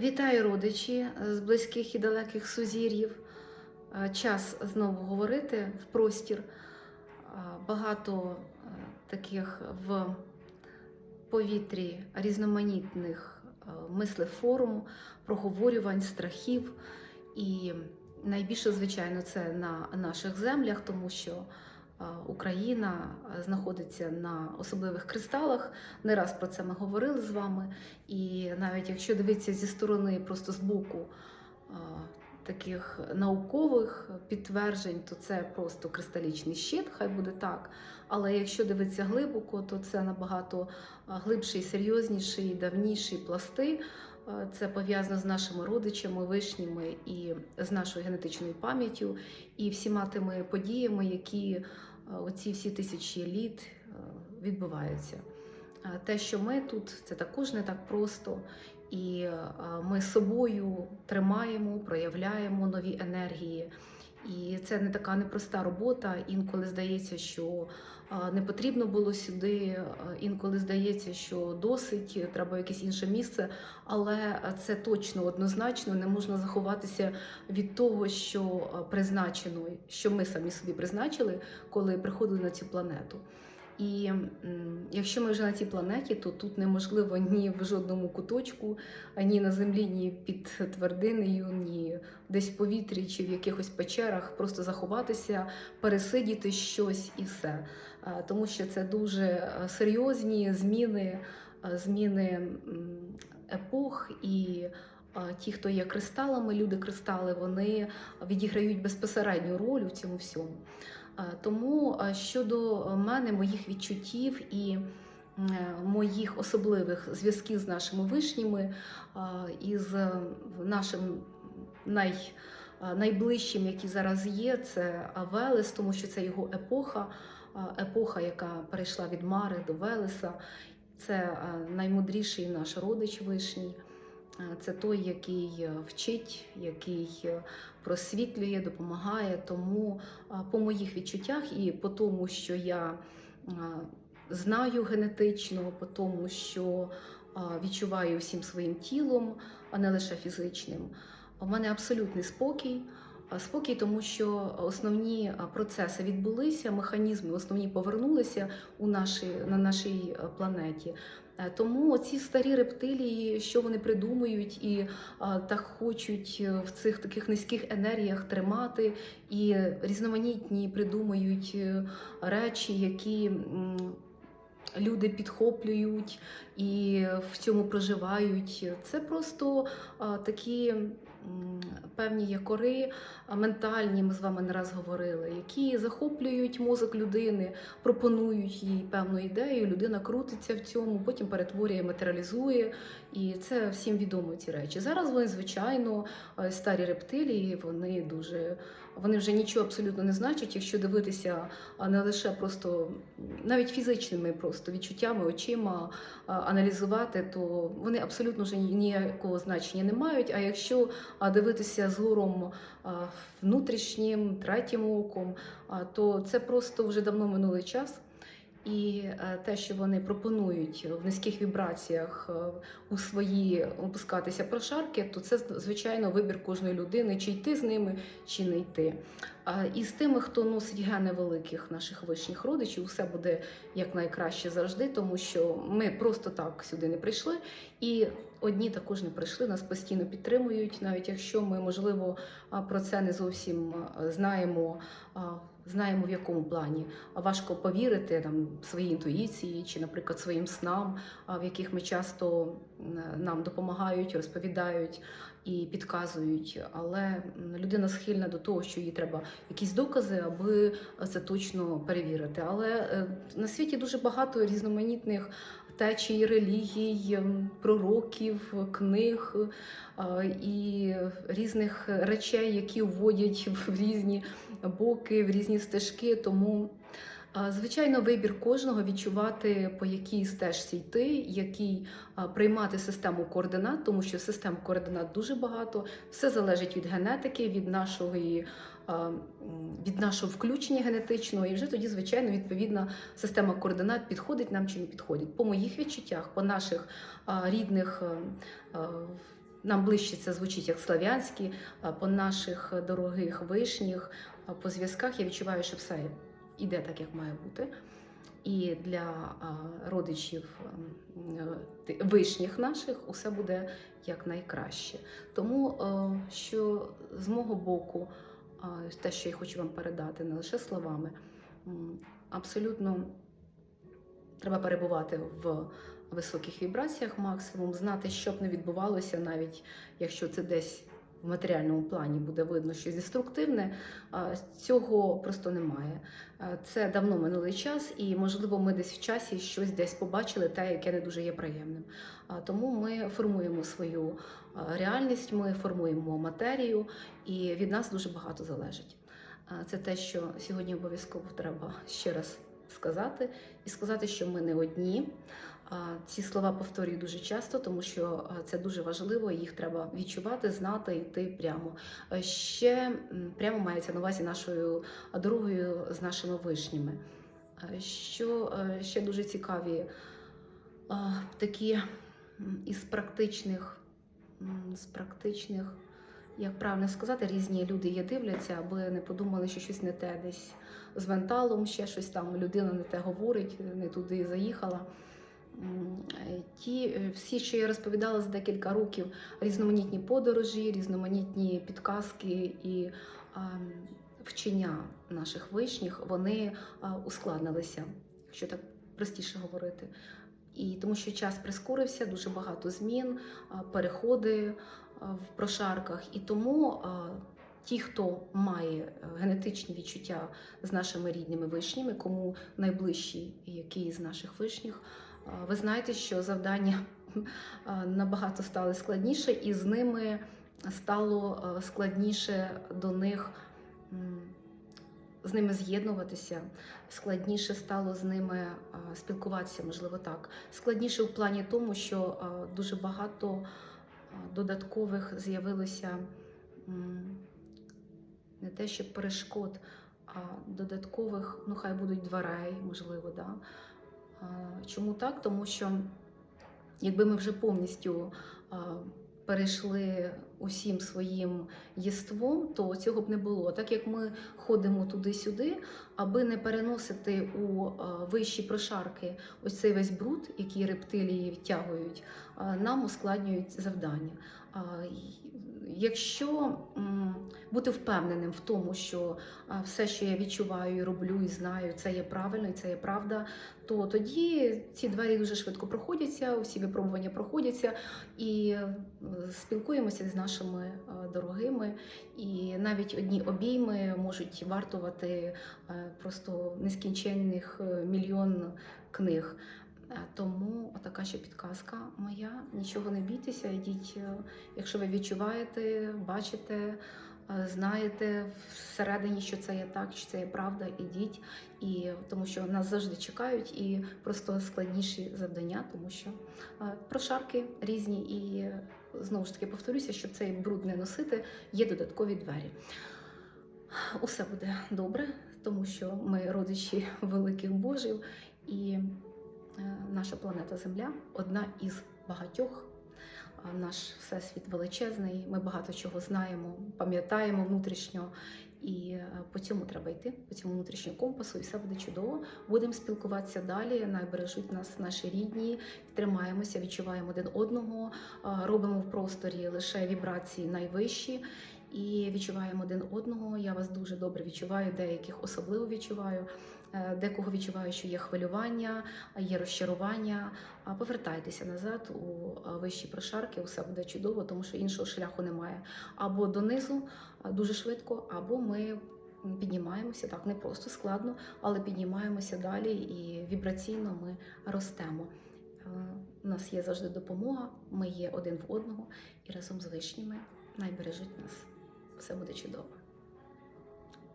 Вітаю родичі з близьких і далеких сузір'їв. Е, Час знову говорити в простір. Е, Багато е, таких в повітрі різноманітних е, мислеформ, проговорювань, страхів. І найбільше, звичайно, це на наших землях, тому що е, Україна е, знаходиться на особливих кристалах. Не раз про це ми говорили з вами. І навіть якщо дивитися зі сторони, просто з боку таких наукових підтверджень, то це просто кристалічний щит, хай буде так. Але якщо дивитися глибоко, то це набагато а, глибший, серйозніший, давніші пласти. Це пов'язано з нашими родичами, вишніми і з нашою генетичною пам'яттю, і всіма тими подіями, які оці всі тисячі літ відбуваються. Те, що ми тут, це також не так просто. І е, ми собою тримаємо, проявляємо нові енергії. І це не така непроста робота. Інколи здається, що не потрібно було сюди, інколи здається, що досить, треба якесь інше місце. Але це точно однозначно не можна заховатися від того, що призначено, що ми самі собі призначили, коли приходили на цю планету. І якщо ми вже на цій планеті, то тут неможливо ні в жодному куточку, ні на землі, ні під твердинею, ні десь в повітрі чи в якихось печерах просто заховатися, пересидіти щось і все. Тому що це дуже е, серйозні зміни, е, зміни епох і. Ті, хто є кристалами, люди кристали, вони відіграють безпосередню роль у цьому всьому. Е, Тому е, щодо мене, моїх відчуттів і е, моїх особливих зв'язків з нашими вишніми е, і з нашим най, найближчим, який зараз є, це Велес, тому що це його епоха, епоха, яка перейшла від Мари до Велеса. Це наймудріший наш родич вишній. Це той, який вчить, який просвітлює, допомагає. Тому по моїх відчуттях і по тому, що я знаю генетично, по тому, що відчуваю всім своїм тілом, а не лише фізичним, у мене абсолютний спокій. А, Спокій, тому що основні процеси відбулися, механізми основні повернулися у наші, на нашій планеті. Е, Тому ці старі рептилії, що вони придумують і так хочуть е, в цих таких низьких енергіях тримати, і різноманітні придумують е, речі, які люди підхоплюють і в цьому проживають. Це просто такі. Певні якори ментальні, ми з вами не раз говорили, які захоплюють мозок людини, пропонують їй певну ідею. Людина крутиться в цьому, потім перетворює, матеріалізує, і це всім відомо ці речі. Зараз вони, звичайно, старі рептилії, вони дуже вони вже нічого абсолютно не значать, якщо дивитися не лише просто навіть фізичними просто відчуттями, очима аналізувати, то вони абсолютно вже ні- ніякого значення не мають. А якщо дивитися згором внутрішнім, третім оком, то це просто вже давно минулий час. І е, те, що вони пропонують в низьких вібраціях е, у свої опускатися прошарки, то це звичайно вибір кожної людини, чи йти з ними, чи не йти. І з тими, хто носить гени великих наших вишніх родичів, все буде як найкраще завжди, тому що ми просто так сюди не прийшли. І одні також не прийшли, нас постійно підтримують, навіть якщо ми, можливо, про це не зовсім знаємо. Знаємо в якому плані важко повірити там своїй інтуїції чи, наприклад, своїм снам, в яких ми часто нам допомагають, розповідають і підказують. Але людина схильна до того, що їй треба якісь докази, аби це точно перевірити. Але е, на світі дуже багато різноманітних течій, релігій, ем, пророків, книг і різних речей, які вводять в різні боки, в різні стежки. Тому, звичайно, вибір кожного відчувати, по якій стежці йти, який приймати систему координат, тому що систем координат дуже багато. Все залежить від генетики, від м, Від нашого включення генетичного, і вже тоді, звичайно, відповідна система координат підходить нам чи не підходить. По моїх відчуттях, по наших рідних нам ближче це звучить як слав'янські, по наших дорогих вишніх, по зв'язках я відчуваю, що все іде так, як має бути. І для родичів е, вишніх наших усе буде як найкраще. Тому е, що з мого боку, те, що я хочу вам передати, не лише словами, абсолютно треба перебувати в високих вібраціях максимум, знати, що б не відбувалося, навіть якщо це десь в матеріальному плані буде видно щось деструктивне, цього просто немає. Це давно минулий час, і можливо, ми десь в часі щось десь побачили, те, яке не дуже є приємним. Тому ми формуємо свою реальність, ми формуємо матерію, і від нас дуже багато залежить. Це те, що сьогодні обов'язково треба ще раз сказати, і сказати, що ми не одні. Ці слова повторюю дуже часто, тому що це дуже важливо, їх треба відчувати, знати, йти прямо. Ще прямо мається на увазі нашою дорогою з нашими вишнями. Що ще дуже цікаві такі із практичних, з практичних, як правильно сказати, різні люди є дивляться, аби не подумали, що щось не те десь з менталом, ще щось там людина не те говорить, не туди заїхала. Е, Ті е, всі, що я розповідала за декілька років, різноманітні подорожі, різноманітні підказки і вчення наших вишніх, вони ускладнилися, якщо так простіше говорити. І тому що час прискорився, дуже багато змін, переходи в прошарках. І тому ті, хто має е, генетичні відчуття з нашими рідними вишнями, кому найближчий який з наших вишніх, ви знаєте, що завдання набагато стали складніше, і з ними стало складніше до них. З ними з'єднуватися, складніше стало з ними спілкуватися, можливо, так. Складніше в плані тому, що дуже багато додаткових з'явилося не те, що перешкод, а додаткових, ну хай будуть дверей, можливо, да. Чому так? Тому що якби ми вже повністю перейшли усім своїм єством, то цього б не було. Так як ми ходимо туди-сюди, аби не переносити у вищі прошарки ось цей весь бруд, який рептилії втягують, нам ускладнюють завдання. Якщо бути впевненим в тому, що все, що я відчуваю, і роблю і знаю, це є правильно і це є правда, то тоді ці двері дуже швидко проходяться, усі випробування проходяться і е, спілкуємося з нашими дорогими. І навіть одні обійми можуть вартувати е, просто нескінченних е, мільйон книг. Е, Тому така ще підказка моя. Нічого не бійтеся, йдіть, е, якщо ви відчуваєте, бачите, е, знаєте всередині, що це є так, що це є правда, ідіть. І тому що нас завжди чекають, і просто складніші завдання, тому що прошарки різні, і знову ж таки повторюся, щоб цей бруд не носити, є додаткові двері. Усе буде добре, тому що ми родичі великих божів, і наша планета Земля одна із багатьох. Наш всесвіт величезний, ми багато чого знаємо, пам'ятаємо внутрішньо, і е, по цьому треба йти, по цьому внутрішньому компасу, і все буде чудово. Будемо спілкуватися далі. Найбережуть нас наші рідні, тримаємося, відчуваємо один одного, робимо в просторі лише вібрації найвищі. І відчуваємо один одного. Я вас дуже добре відчуваю, деяких особливо відчуваю. Е, Декого відчуваю, що є хвилювання, є розчарування. Повертайтеся назад у е, вищі прошарки, все буде чудово, тому що іншого шляху немає. Або донизу е, дуже швидко, або ми піднімаємося так не просто складно, але піднімаємося далі і вібраційно ми ростемо. У нас є завжди допомога, ми є один в одного і разом з вишніми найбережуть нас. Все буде чудово.